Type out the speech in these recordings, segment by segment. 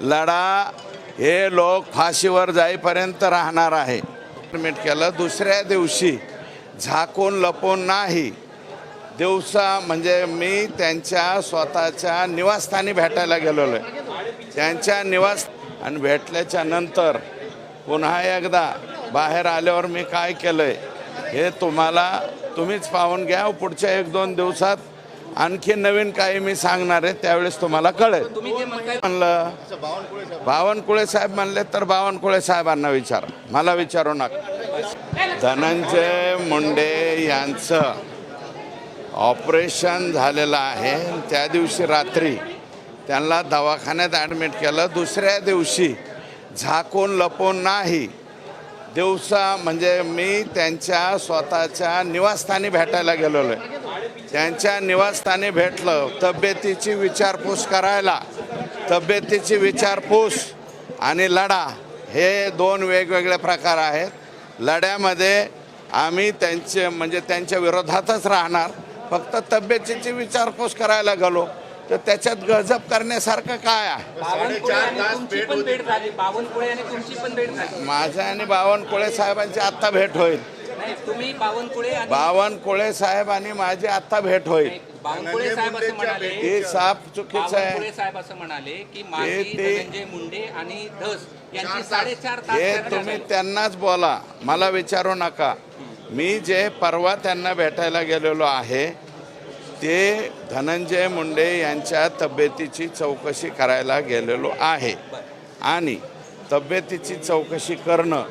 लढा हे लोक फाशीवर जाईपर्यंत राहणार आहे. मीट केलं दुसऱ्या दिवशी झाकून लपून नाही. दिवसा म्हणजे मी त्यांच्या स्वतःच्या निवासस्थानी भेटायला गेलेलो आहे. त्यांच्या निवास आणि भेटल्याच्या नंतर पुन्हा एकदा बाहेर आल्यावर मी काय केलं आहे हे तुम्हाला तुम्हीच पाहून घ्या. पुढच्या एक दोन दिवसात आणखी नवीन काही मी सांगणार आहे त्यावेळेस तुम्हाला कळेल. म्हणलं? बावनकुळे साहेब म्हणले तर बावनकुळे साहेबांना विचारा. मला विचारू नका. धनंजय मुंडे यांचं ऑपरेशन झालेलं आहे. त्या दिवशी रात्री त्यांना दवाखान्यात ॲडमिट केलं. दुसऱ्या दिवशी झाकून लपून नाही. दिवसा म्हणजे मी त्यांच्या स्वतःच्या निवासस्थानी भेटायला गेलेलो आहे. त्यांच्या निवासस्थानी भेटलं. तब्येतीची विचारपूस करायला. तब्येतीची विचारपूस आणि लढा हे दोन वेगवेगळे प्रकार आहेत. लढ्यामध्ये आम्ही त्यांचे म्हणजे त्यांच्या विरोधातच राहणार. फक्त तब्येतीची विचारपूस करायला गेलो. तर त्याच्यात गजब करण्यासारखं काय आहे? माझ्या आणि बावनकुळे साहेबांची आत्ता भेट होईल. नाही तुम्ही बावनकुळे आणि बावनकुळे साहेब आणि माझी आत्ता भेट होईल. बावनकुळे साहेब असं म्हणाले. हे साफ चुकीचं आहे. साहेब असं म्हणाले की माजी ते- धनंजय मुंडे आणि धस यांची साडेचार तास हे चर्चा तुम्ही झाली. त्यांनाच बोला. मला विचारू नका. मी जे परवा त्यांना भेटायला गेलेलो आहे ते धनंजय मुंडे यांच्या तब्येतीची चौकशी करायला गेलेलो आहे. आणि तब्येतीची चौकशी करणं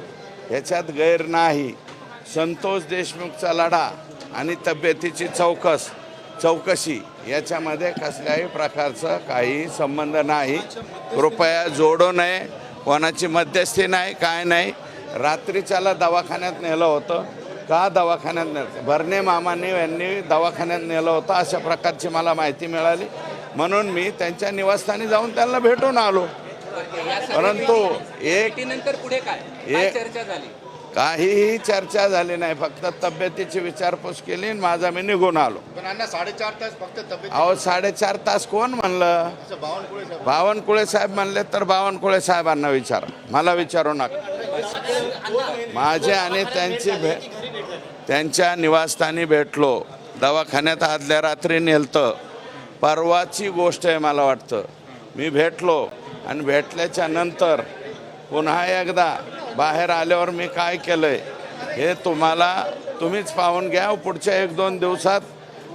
ह्याच्यात गैर नाही. संतोष देशमुखचा लढा आणि तब्येतीची चौकस चौकशी याच्यामध्ये कसल्याही प्रकारचं काही संबंध नाही. कृपया जोडू नये कोणाची मध्यस्थी नाही काय नाही. रात्रीच्याला दवाखान्यात नेलं होतं. का दवाखान्यात नेलं? भरणे मामांनी यांनी दवाखान्यात नेलं होतं अशा प्रकारची मला माहिती मिळाली. म्हणून मी त्यांच्या निवासस्थानी जाऊन त्यांना भेटून आलो. परंतु एक भेटीनंतर पुढे काय? चर्चा झाली? काहीही चर्चा झाली नाही. फक्त तब्येतीची विचारपूस केली आणि माझा मी निघून आलो. पण अण्णा साडेचार तास फक्त तब्येत अहो साडेचार तास कोण म्हणलं? बावनकुळे साहेब. बावनकुळे साहेब म्हणले तर बावनकुळे साहेबांना विचारा. मला विचारू नका. माझे आणि त्यांची भेट त्यांच्या निवासस्थानी भेटलो. दवाखान्यात आदल्या रात्री नेलतं. परवाची गोष्ट आहे मला वाटतं. मी भेटलो आणि भेटल्याच्या नंतर पुन्हा एकदा बाहेर आल्यावर मी काय केलं आहे हे तुम्हाला तुम्हीच पाहून घ्या. पुढच्या एक दोन दिवसात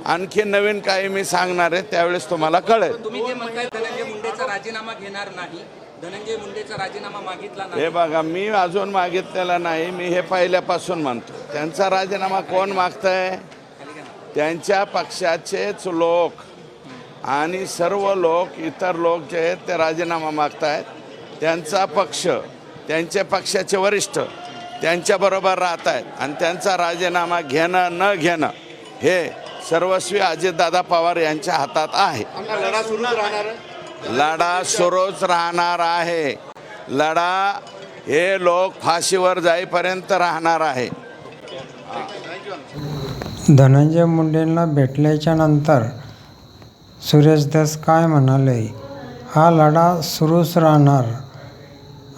आणखी नवीन काही मी सांगणार आहे त्यावेळेस तुम्हाला कळेल. तुम्ही जे म्हणताय धनंजय मुंडेचा राजीनामा घेणार नाही. धनंजय मुंडेचा राजीनामा मागितला नाही. हे बघा मी अजून मागितलेला नाही. मी हे पहिल्यापासून म्हणतो. त्यांचा राजीनामा कोण मागतंय? त्यांच्या पक्षाचेच लोक. आणि सर्व लोक इतर लोक जे आहेत ते राजीनामा मागतायत. त्यांचा पक्ष. त्यांचे पक्षाचे वरिष्ठ त्यांच्याबरोबर राहत आहेत. आणि त्यांचा राजीनामा घेणं न घेणं हे सर्वस्वी अजितदादा पवार यांच्या हातात आहे. लढा सुरूच राहणार आहे. लढा हे लोक फाशीवर जाईपर्यंत राहणार आहे. धनंजय मुंडेंना भेटल्याच्या नंतर सुरेश दास काय म्हणाले? हा लढा सुरूच राहणार.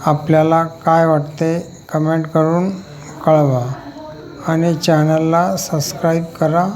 आपल्याला काय वाटते कमेंट करून कळवा. आणि चॅनलला सबस्क्राईब करा.